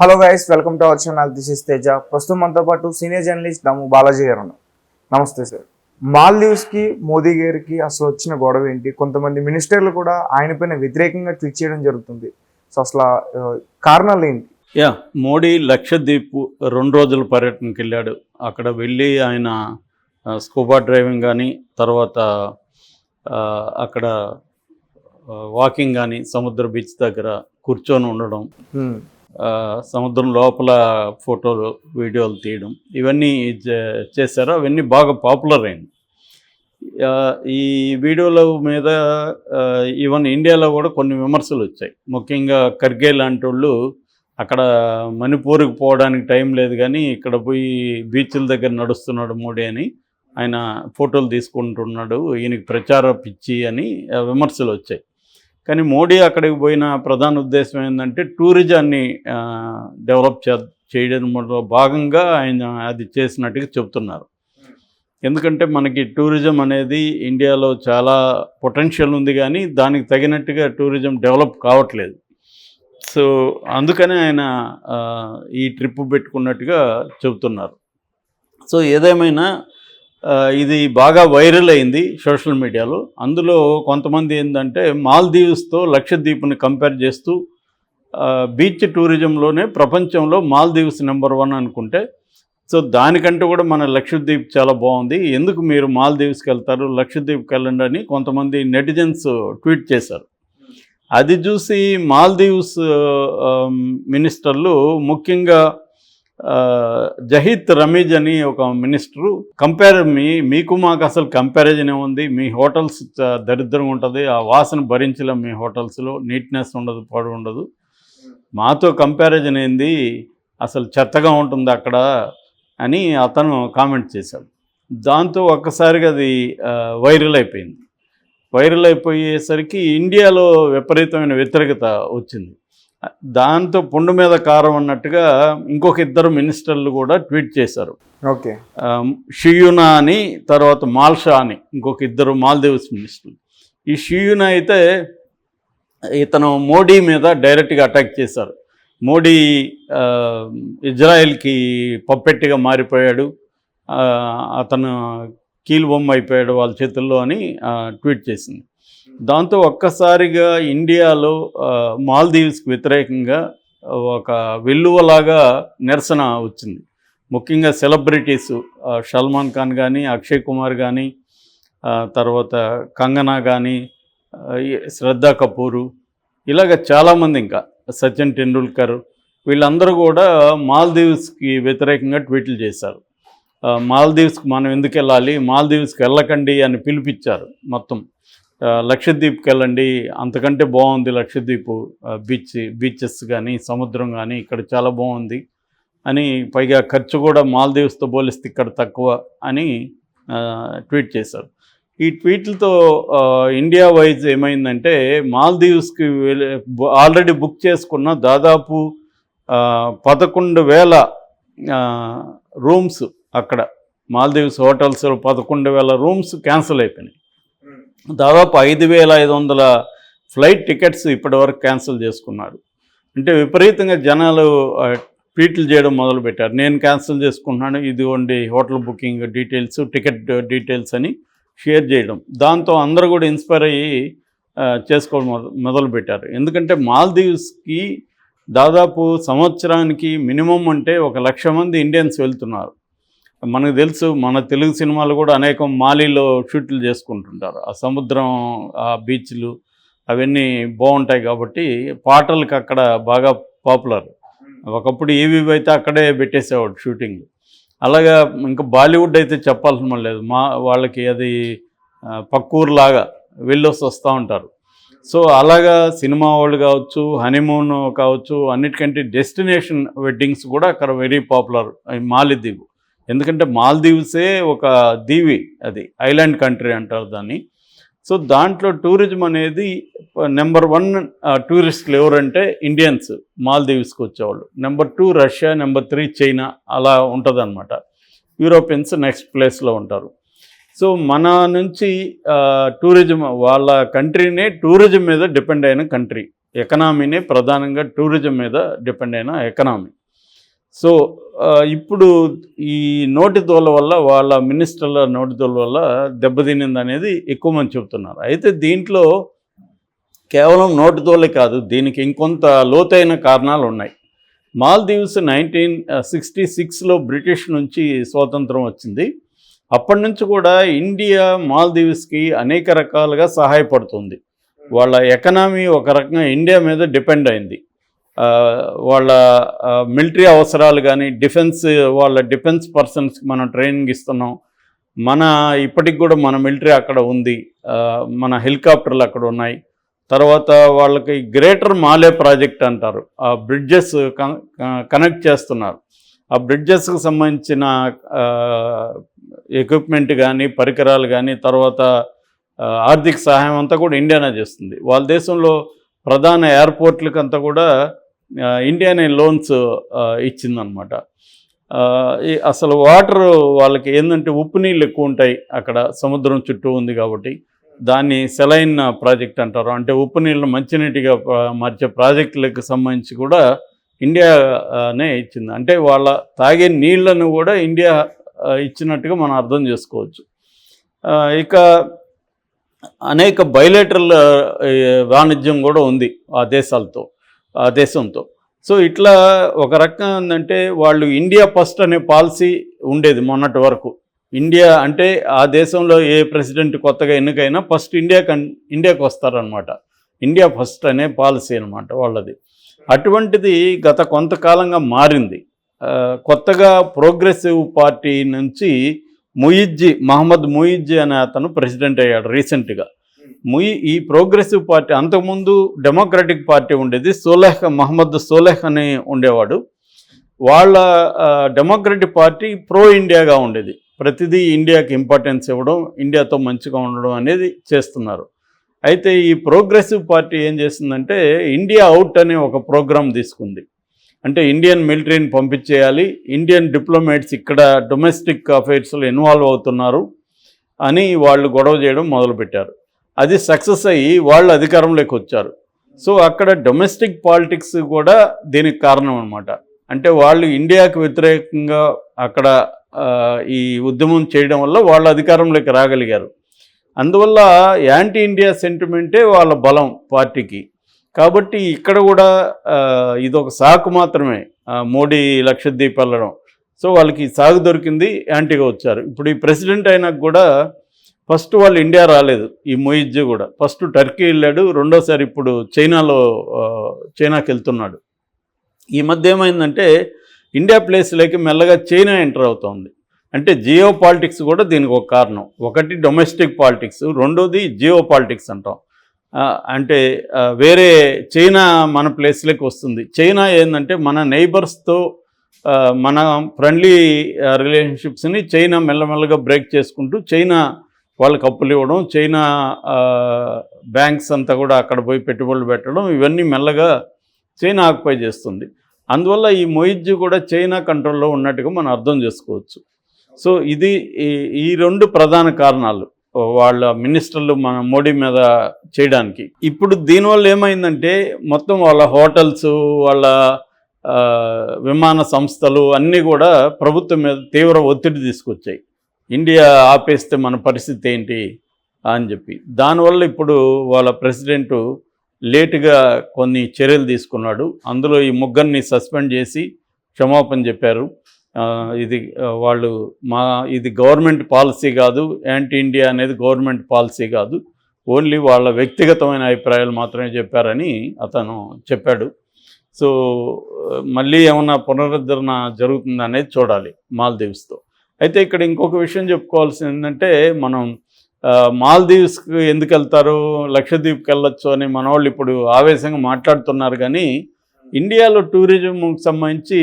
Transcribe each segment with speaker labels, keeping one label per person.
Speaker 1: Hello guys welcome to our channel this is Teja ప్రస్తుతం మనతో పాటు సీనియర్ జర్నలిస్ట్ దమ్ము బాలాజీ గారు ఉన్నారు. నమస్తే సార్ మాల్దీవ్స్కి మోదీ గారికి అసలు వచ్చిన గొడవ ఏంటి? కొంతమంది మినిస్టర్లు కూడా ఆయన పైన వ్యతిరేకంగా ట్వీట్ చేయడం జరుగుతుంది. సో అసలు కారణాలు ఏంటి?
Speaker 2: యా మోడీ లక్షద్వీప్ రెండు రోజుల పర్యటనకి వెళ్ళాడు. అక్కడ వెళ్ళి ఆయన స్కూబా డ్రైవింగ్ కానీ తర్వాత అక్కడ వాకింగ్ కానీ సముద్ర బీచ్ దగ్గర కూర్చొని ఉండడం. సముద్రం లోపల ఫోటోలు వీడియోలు తీయడం ఇవన్నీ చే- చేశారు. అవన్నీ బాగా పాపులర్ అయింది. ఈ వీడియోల మీద ఈవెన్ ఇండియాలో కూడా కొన్ని విమర్శలు వచ్చాయి. ముఖ్యంగా ఖర్గే లాంటి వాళ్ళు అక్కడ మణిపూర్కి పోవడానికి టైం లేదు కానీ ఇక్కడ పోయి బీచ్ల దగ్గర నడుస్తున్నాడు మోడీ అని ఆయన ఫోటోలు తీసుకుంటున్నాడు. ఈయనకి ప్రచార పిచ్చి అని విమర్శలు వచ్చాయి. కానీ మోడీ అక్కడికి పోయిన ప్రధాన ఉద్దేశం ఏంటంటే టూరిజాన్ని డెవలప్ చే చేయడంలో భాగంగా ఆయన అది చేసినట్టుగా చెప్తున్నారు ఎందుకంటే మనకి టూరిజం అనేది ఇండియాలో చాలా పొటెన్షియల్ ఉంది కానీ దానికి తగినట్టుగా టూరిజం డెవలప్ కావట్లేదు. సో అందుకనే ఆయన ఈ ట్రిప్ పెట్టుకున్నట్టుగా చెబుతున్నారు. సో ఏదేమైనా ఇది బాగా వైరల్ అయింది సోషల్ మీడియాలో. అందులో కొంతమంది ఏంటంటే మాల్దీవ్స్తో లక్షద్వీప్ని కంపేర్ చేస్తూ బీచ్ టూరిజంలోనే ప్రపంచంలో మాల్దీవ్స్ నెంబర్ వన్ అనుకుంటే సో దానికంటే కూడా మన లక్షద్వీప్ చాలా బాగుంది. ఎందుకు మీరు మాల్దీవ్స్కి వెళ్తారు లక్షద్వీప్కి వెళ్ళండి అని కొంతమంది నెటిజన్స్ ట్వీట్ చేశారు. అది చూసి మాల్దీవ్స్ మినిస్టర్లు ముఖ్యంగా జహీద్ రమీజ్ అని ఒక మినిస్టరు. కంపేర్ మీ మీకు మాకు అసలు కంపారిజన్ ఏముంది మీ హోటల్స్ దరిద్రంగా ఉంటుంది. ఆ వాసన భరించలేం మీ హోటల్స్లో. నీట్నెస్ ఉండదు పాడు ఉండదు. మాతో కంపారిజన్ ఏంది అసలు చెత్తగా ఉంటుంది అక్కడ అని అతను కామెంట్ చేశాడు. దాంతో ఒక్కసారిగా అది వైరల్ అయిపోయింది. వైరల్ అయిపోయేసరికి ఇండియాలో విపరీతమైన వ్యతిరేకత వచ్చింది. దాంతో పుండు మీద కారం అన్నట్టుగా ఇంకొక ఇద్దరు మినిస్టర్లు కూడా ట్వీట్ చేశారు.
Speaker 1: ఓకే.
Speaker 2: షియునా అని తర్వాత మాల్షా అని ఇంకొక ఇద్దరు మాల్దీవ్స్ మినిస్టర్లు. ఈ షియునా అయితే ఇతను మోడీ మీద డైరెక్ట్గా అటాక్ చేశారు. మోడీ ఇజ్రాయెల్కి పప్పెట్టిగా మారిపోయాడు. అతను కీలుబొమ్మ అయిపోయాడు వాళ్ళ చేతుల్లో అని ట్వీట్ చేసింది. దాంతో ఒక్కసారిగా ఇండియాలో మాల్దీవ్స్కి వ్యతిరేకంగా ఒక వెల్లువలాగా నిరసన వచ్చింది. ముఖ్యంగా సెలబ్రిటీస్ సల్మాన్ ఖాన్ కానీ అక్షయ్ కుమార్ కానీ తర్వాత కంగనా కానీ శ్రద్ధా కపూరు ఇలాగ చాలామంది ఇంకా సచిన్ టెండూల్కర్ వీళ్ళందరూ కూడా మాల్దీవ్స్కి వ్యతిరేకంగా ట్వీట్లు చేశారు. మాల్దీవ్స్కి మనం ఎందుకు వెళ్ళాలి మాల్దీవ్స్కి వెళ్ళకండి అని పిలిపించారు మొత్తం. లక్షద్వీప్కి వెళ్ళండి అంతకంటే బాగుంది లక్షద్వీప్ బీచ్ బీచెస్ కానీ సముద్రం కానీ ఇక్కడ చాలా బాగుంది అని పైగా ఖర్చు కూడా మాల్దీవ్స్తో పోలిస్తే ఇక్కడ తక్కువ అని ట్వీట్ చేశారు. ఈ ట్వీట్లతో ఇండియా వైజ్ ఏమైందంటే మాల్దీవ్స్కి ఆల్రెడీ బుక్ చేసుకున్న దాదాపు పదకొండు వేల రూమ్స్ అక్కడ మాల్దీవ్స్ హోటల్స్ పదకొండు వేల రూమ్స్ క్యాన్సిల్ అయిపోయినాయి. దాదాపు ఐదు వేల ఐదు వందల ఫ్లైట్ టికెట్స్ ఇప్పటివరకు క్యాన్సిల్ చేసుకున్నారు అంటే విపరీతంగా జనాలు ట్వీట్లు చేయడం మొదలుపెట్టారు. నేను క్యాన్సిల్ చేసుకుంటున్నాను ఇదిగోండి hotel booking details ticket details అని షేర్ చేయడం. దాంతో అందరూ కూడా ఇన్స్పైర్ అయ్యి చేసుకోవడం మొదలుపెట్టారు. ఎందుకంటే మాల్దీవ్స్కి దాదాపు సంవత్సరానికి మినిమం అంటే ఒక లక్ష మంది ఇండియన్స్ వెళ్తున్నారు. మనకు తెలుసు మన తెలుగు సినిమాలు కూడా అనేకం మాలీలో షూట్లు చేసుకుంటుంటారు. ఆ సముద్రం ఆ బీచ్లు అవన్నీ బాగుంటాయి కాబట్టి పాటలకు అక్కడ బాగా పాపులర్. ఒకప్పుడు ఏవి అయితే అక్కడే పెట్టేసేవాడు షూటింగ్ అలాగా ఇంకా బాలీవుడ్ అయితే చెప్పాల్సిన లేదు. మా వాళ్ళకి అది పక్కూరులాగా వెళ్ళొసి వస్తూ ఉంటారు. సో అలాగా సినిమా వాళ్ళు కావచ్చు హనీమూన్ కావచ్చు అన్నిటికంటే డెస్టినేషన్ వెడ్డింగ్స్ కూడా అక్కడ వెరీ పాపులర్. మాలిదీవ్ ఎందుకంటే మాల్దీవ్సే ఒక దీవి అది ఐలాండ్ కంట్రీ అంటారు దాన్ని. సో దాంట్లో టూరిజం అనేది నెంబర్ వన్ టూరిస్టులు ఎవరంటే ఇండియన్స్ మాల్దీవ్స్కి వచ్చేవాళ్ళు. Number two Russia number three China అలా ఉంటుందన్నమాట. యూరోపియన్స్ నెక్స్ట్ ప్లేస్లో ఉంటారు. సో మన నుంచి టూరిజం వాళ్ళ కంట్రీనే టూరిజం మీద డిపెండ్ అయిన కంట్రీ. ఎకనామీనే ప్రధానంగా టూరిజం మీద డిపెండ్ అయిన ఎకనామీ. సో ఇప్పుడు ఈ నోటి దోల వల్ల వాళ్ళ మినిస్టర్ల నోటి దోల వల్ల దెబ్బతినింది అనేది ఎక్కువ మంది చెబుతున్నారు. అయితే దీంట్లో కేవలం నోటి దోలే కాదు దీనికి ఇంకొంత లోతైన కారణాలు ఉన్నాయి. మాల్దీవ్స్ నైన్టీన్ సిక్స్టీ సిక్స్లో బ్రిటిష్ నుంచి స్వాతంత్రం వచ్చింది. అప్పటి నుంచి కూడా ఇండియా మాల్దీవ్స్కి అనేక రకాలుగా సహాయపడుతుంది. వాళ్ళ ఎకనామీ ఒక రకంగా ఇండియా మీద డిపెండ్ అయింది. వాళ్ళ మిలిటరీ అవసరాలు కానీ డిఫెన్స్ వాళ్ళ డిఫెన్స్ పర్సన్స్కి మనం ట్రైనింగ్ ఇస్తున్నాం. మన ఇప్పటికి కూడా మన మిలిటరీ అక్కడ ఉంది. మన హెలికాప్టర్లు అక్కడ ఉన్నాయి. తర్వాత వాళ్ళకి గ్రేటర్ మాలే ప్రాజెక్ట్ అంటారు. ఆ బ్రిడ్జెస్ కనెక్ట్ చేస్తున్నారు. ఆ బ్రిడ్జెస్కి సంబంధించిన ఎక్విప్మెంట్ కానీ పరికరాలు కానీ తర్వాత ఆర్థిక సహాయం అంతా కూడా ఇండియానే చేస్తుంది. వాళ్ళ దేశంలో ప్రధాన ఎయిర్పోర్ట్లకంతా కూడా ఇండియానే లోన్స్ ఇచ్చిందనమాట ఈ అసలు వాటర్ వాళ్ళకి ఏంటంటే ఉప్పు నీళ్ళు ఎక్కువ ఉంటాయి అక్కడ సముద్రం చుట్టూ ఉంది కాబట్టి. దాన్ని సెలైన్ ప్రాజెక్ట్ అంటారు. అంటే ఉప్పు నీళ్ళు మంచినీటిగా మార్చే ప్రాజెక్టులకు సంబంధించి కూడా ఇండియానే ఇచ్చింది. అంటే వాళ్ళ తాగే నీళ్ళను కూడా ఇండియా ఇచ్చినట్టుగా మనం అర్థం చేసుకోవచ్చు. ఇక అనేక బయలేటరల్ వాణిజ్యం కూడా ఉంది ఆ దేశాలతో. దేశంతో. సో ఇట్లా ఒక రకం ఏంటంటే వాళ్ళు ఇండియా ఫస్ట్ అనే పాలసీ ఉండేది మొన్నటి వరకు. ఇండియా అంటే ఆ దేశంలో ఏ ప్రెసిడెంట్ కొత్తగా ఎన్నికైనా ఫస్ట్ ఇండియా కన్ ఇండియాకి వస్తారనమాట ఇండియా ఫస్ట్ అనే పాలసీ అనమాట వాళ్ళది. అటువంటిది గత కొంతకాలంగా మారింది. కొత్తగా ప్రోగ్రెసివ్ పార్టీ నుంచి ముయిజ్జీ మహమ్మద్ ముయిజ్జీ అనే అతను ప్రెసిడెంట్ అయ్యాడు రీసెంట్గా. ముయి ఈ ప్రోగ్రెసివ్ పార్టీ అంతకుముందు డెమోక్రటిక్ పార్టీ ఉండేది సోలెహ్ మహమ్మద్ సోలెహ్ అని ఉండేవాడు. వాళ్ళ డెమోక్రటిక్ పార్టీ ప్రో ఇండియాగా ఉండేది. ప్రతిదీ ఇండియాకి ఇంపార్టెన్స్ ఇవ్వడం ఇండియాతో మంచిగా ఉండడం అనేది చేస్తున్నారు. అయితే ఈ ప్రోగ్రెసివ్ పార్టీ ఏం చేసిందంటే ఇండియా అవుట్ అనే ఒక ప్రోగ్రాం తీసుకుంది. అంటే ఇండియన్ మిలిటరీని పంపించేయాలి ఇండియన్ డిప్లొమేట్స్ ఇక్కడ డొమెస్టిక్ అఫైర్స్లో ఇన్వాల్వ్ అవుతున్నారు అని వాళ్ళు గొడవ చేయడం మొదలుపెట్టారు. అది సక్సెస్ అయ్యి వాళ్ళు అధికారంలోకి వచ్చారు. సో అక్కడ డొమెస్టిక్ పాలిటిక్స్ కూడా దీనికి కారణం అనమాట అంటే వాళ్ళు ఇండియాకు వ్యతిరేకంగా అక్కడ ఈ ఉద్యమం చేయడం వల్ల వాళ్ళు అధికారంలోకి రాగలిగారు. అందువల్ల యాంటీ ఇండియా సెంటిమెంటే వాళ్ళ బలం పార్టీకి. కాబట్టి ఇక్కడ కూడా ఇదొక సాకు మాత్రమే. మోడీ లక్షద్వీప్ వెళ్ళడం. సో వాళ్ళకి సాగు దొరికింది యాంటీగా వచ్చారు. ఇప్పుడు ఈ ప్రెసిడెంట్ అయినాక కూడా ఫస్ట్ వాళ్ళు ఇండియా రాలేదు ఈ మొయిజ్జీ కూడా. ఫస్ట్ టర్కీ వెళ్ళాడు రెండోసారి ఇప్పుడు చైనాలో చైనాకి వెళ్తున్నాడు. ఈ మధ్య ఏమైందంటే ఇండియా ప్లేస్లోకి మెల్లగా చైనా ఎంటర్ అవుతోంది. అంటే జియో పాలిటిక్స్ కూడా దీనికి ఒక కారణం. ఒకటి డొమెస్టిక్ పాలిటిక్స్ రెండోది జియో పాలిటిక్స్ అంటాం అంటే వేరే చైనా మన ప్లేస్లోకి వస్తుంది. చైనా ఏంటంటే మన నైబర్స్తో మన ఫ్రెండ్లీ రిలేషన్షిప్స్ని చైనా మెల్లమెల్లగా బ్రేక్ చేసుకుంటూ చైనా వాళ్ళకి అప్పులు ఇవ్వడం చైనా బ్యాంక్స్ అంతా కూడా అక్కడ పోయి పెట్టుబడులు పెట్టడం ఇవన్నీ మెల్లగా చైనా ఆక్యుపై చేస్తుంది. అందువల్ల ఈ మొయిజ్ కూడా చైనా కంట్రోల్లో ఉన్నట్టుగా మనం అర్థం చేసుకోవచ్చు. సో ఇది ఈ- ఈ రెండు ప్రధాన కారణాలు వాళ్ళ మినిస్టర్లు మన మోడీ మీద చేయడానికి. ఇప్పుడు దీనివల్ల ఏమైందంటే మొత్తం వాళ్ళ హోటల్స్ వాళ్ళ విమాన సంస్థలు అన్నీ కూడా ప్రభుత్వం మీద తీవ్ర ఒత్తిడి తీసుకొచ్చాయి. ఇండియా ఆపేస్తే మన పరిస్థితి ఏంటి అని చెప్పి. దానివల్ల ఇప్పుడు వాళ్ళ ప్రెసిడెంటు లేటుగా కొన్ని చర్యలు తీసుకున్నాడు. అందులో ఈ ముగ్గురిని సస్పెండ్ చేసి క్షమాపణ చెప్పారు. ఇది వాళ్ళు మా ఇది గవర్నమెంట్ పాలసీ కాదు. యాంటీ ఇండియా అనేది గవర్నమెంట్ పాలసీ కాదు. ఓన్లీ వాళ్ళ వ్యక్తిగతమైన అభిప్రాయాలు మాత్రమే చెప్పారని అతను చెప్పాడు. సో మళ్ళీ ఏమన్నా పునరుద్ధరణ జరుగుతుందనేది చూడాలి మాల్దీవ్స్తో. అయితే ఇక్కడ ఇంకొక విషయం చెప్పుకోవాల్సింది ఏంటంటే మనం మాల్దీవ్స్కి ఎందుకు వెళ్తారు లక్షద్వీప్కి వెళ్ళొచ్చు అని మన వాళ్ళు ఇప్పుడు ఆవేశంగా మాట్లాడుతున్నారు కానీ ఇండియాలో టూరిజంకి సంబంధించి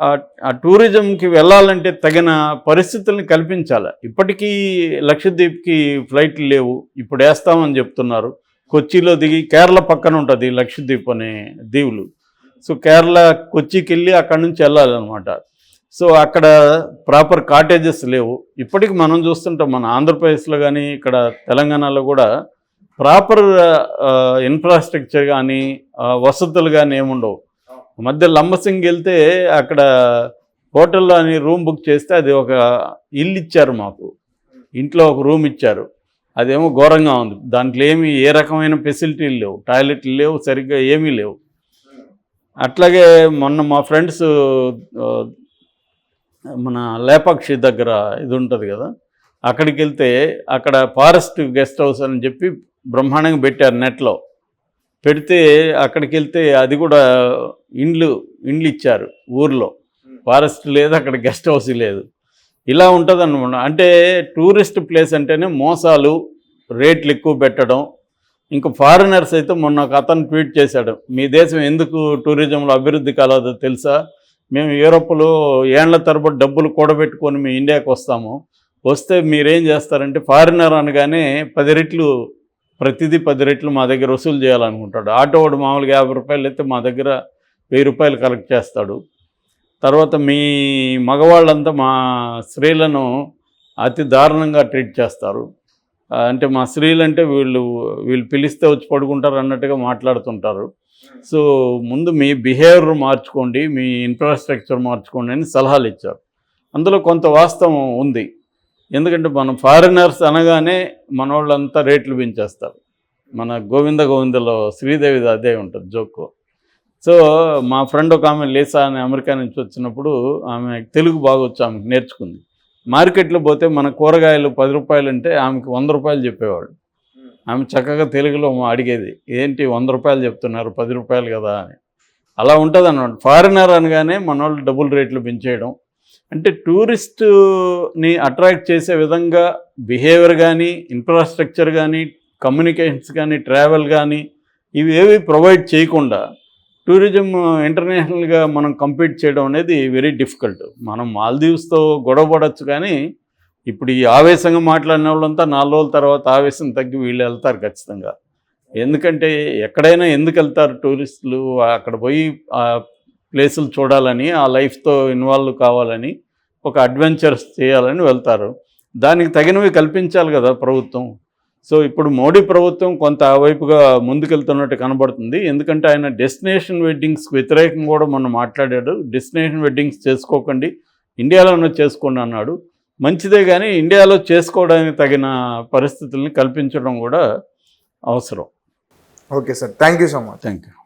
Speaker 2: ఆ, టూరిజంకి వెళ్ళాలంటే తగిన పరిస్థితుల్ని కల్పించాలి. ఇప్పటికీ లక్షద్వీప్కి ఫ్లైట్లు లేవు ఇప్పుడు వేస్తామని చెప్తున్నారు. కొచ్చిలో దిగి కేరళ పక్కన ఉంటుంది లక్షద్వీప్ అనే దీవులు. సో కేరళ కొచ్చికి వెళ్ళి అక్కడి నుంచి వెళ్ళాలన్నమాట. సో అక్కడ ప్రాపర్ కాటేజెస్ లేవు. ఇప్పటికి మనం చూస్తుంటాం మన ఆంధ్రప్రదేశ్లో కానీ ఇక్కడ తెలంగాణలో కూడా ప్రాపర్ ఇన్ఫ్రాస్ట్రక్చర్ కానీ వసతులు కానీ ఏముండవు. మధ్య లంబసింగ్ వెళ్తే అక్కడ హోటల్లో అని రూమ్ బుక్ చేస్తే అది ఒక ఇల్లు ఇచ్చారు మాకు. ఇంట్లో ఒక రూమ్ ఇచ్చారు. అదేమో ఘోరంగా ఉంది. దాంట్లో ఏమి ఏ రకమైన ఫెసిలిటీలు లేవు. టాయిలెట్లు లేవు సరిగ్గా ఏమీ లేవు. అట్లాగే మొన్న మా ఫ్రెండ్స్ మన లేపాక్షి దగ్గర ఇది ఉంటుంది కదా అక్కడికి వెళ్తే అక్కడ ఫారెస్ట్ గెస్ట్ హౌస్ అని చెప్పి బ్రహ్మాండంగా పెట్టారు నెట్లో. పెడితే అక్కడికి వెళ్తే అది కూడా ఇండ్లు ఇండ్లు ఇచ్చారు ఊర్లో. ఫారెస్ట్ లేదు అక్కడ గెస్ట్ హౌస్ లేదు. ఇలా ఉంటుంది అనమాట అంటే టూరిస్ట్ ప్లేస్ అంటేనే మోసాలు రేట్లు ఎక్కువ పెట్టడం. ఇంకా ఫారినర్స్ అయితే మొన్న ఒక అతను ట్వీట్ చేశాడు మీ దేశం ఎందుకు టూరిజంలో అభివృద్ధి కలదో తెలుసా? మేము యూరోప్లో ఏండ్ల తరబడి డబ్బులు కూడబెట్టుకొని మేము ఇండియాకి వస్తాము. వస్తే మీరేం చేస్తారంటే ఫారినర్ అనగానే పది రెట్లు ప్రతిదీ పది రెట్లు మా దగ్గర వసూలు చేయాలనుకుంటాడు. ఆటో వాడు మామూలుగా యాభై రూపాయలు అయితే మా దగ్గర వెయ్యి రూపాయలు కలెక్ట్ చేస్తాడు. తర్వాత మీ మగవాళ్ళంతా మా స్త్రీలను అతి దారుణంగా ట్రీట్ చేస్తారు. అంటే మా స్త్రీలు అంటే వీళ్ళు వీళ్ళు పిలిస్తే వచ్చి పడుకుంటారు అన్నట్టుగా మాట్లాడుతుంటారు. Hmm. సో ముందు మీ బిహేవియర్ మార్చుకోండి మీ ఇన్ఫ్రాస్ట్రక్చర్ మార్చుకోండి అని సలహాలు ఇచ్చారు. అందులో కొంత వాస్తవం ఉంది. ఎందుకంటే మనం ఫారినర్స్ అనగానే మన వాళ్ళంతా రేట్లు పెంచేస్తారు. మన గోవింద గోవిందలో శ్రీదేవి అదే ఉంటుంది జోకు సో మా ఫ్రెండ్ ఒక ఆమె లేసా అని అమెరికా నుంచి వచ్చినప్పుడు ఆమె తెలుగు బాగా వచ్చి ఆమెకు నేర్చుకుంది. మార్కెట్లో పోతే మన కూరగాయలు పది రూపాయలు అంటే ఆమెకు వంద రూపాయలు చెప్పేవాడు ఆమె చక్కగా తెలుగులో అడిగేది ఏంటి వంద రూపాయలు చెప్తున్నారు పది రూపాయలు కదా అని. అలా ఉంటుంది అన్నమాట ఫారినర్ అనగానే మన వాళ్ళు డబుల్ రేట్లు పెంచేయడం అంటే టూరిస్టుని అట్రాక్ట్ చేసే విధంగా బిహేవియర్ కానీ ఇన్ఫ్రాస్ట్రక్చర్ కానీ కమ్యూనికేషన్స్ కానీ ట్రావెల్ కానీ ఇవి ఏవి ప్రొవైడ్ చేయకుండా టూరిజం ఇంటర్నేషనల్గా మనం కంపీట్ చేయడం అనేది వెరీ డిఫికల్ట్ మనం మాల్దీవ్స్తో గొడవ పడవచ్చు కానీ ఇప్పుడు ఈ ఆవేశంగా మాట్లాడిన వాళ్ళంతా నాలుగు రోజుల తర్వాత ఆవేశం తగ్గి వీళ్ళు వెళ్తారు ఖచ్చితంగా. ఎందుకంటే ఎక్కడైనా ఎందుకు వెళ్తారు టూరిస్టులు? అక్కడ పోయి ఆ ప్లేసులు చూడాలని ఆ లైఫ్తో ఇన్వాల్వ్ కావాలని ఒక అడ్వెంచర్స్ చేయాలని వెళ్తారు. దానికి తగినవి కల్పించాలి కదా ప్రభుత్వం. సో ఇప్పుడు మోడీ ప్రభుత్వం కొంత ఆ వైపుగా ముందుకెళ్తున్నట్టు కనబడుతుంది. ఎందుకంటే ఆయన డెస్టినేషన్ వెడ్డింగ్స్కి వ్యతిరేకంగా కూడా మొన్న మాట్లాడాడు. డెస్టినేషన్ వెడ్డింగ్స్ చేసుకోకండి. ఇండియాలోనే చేసుకోండి అన్నాడు. మంచిదే కానీ ఇండియాలో చేసుకోవడానికి తగిన పరిస్థితుల్ని కల్పించడం కూడా అవసరం.
Speaker 1: Okay sir. Thank you so much.
Speaker 2: Thank you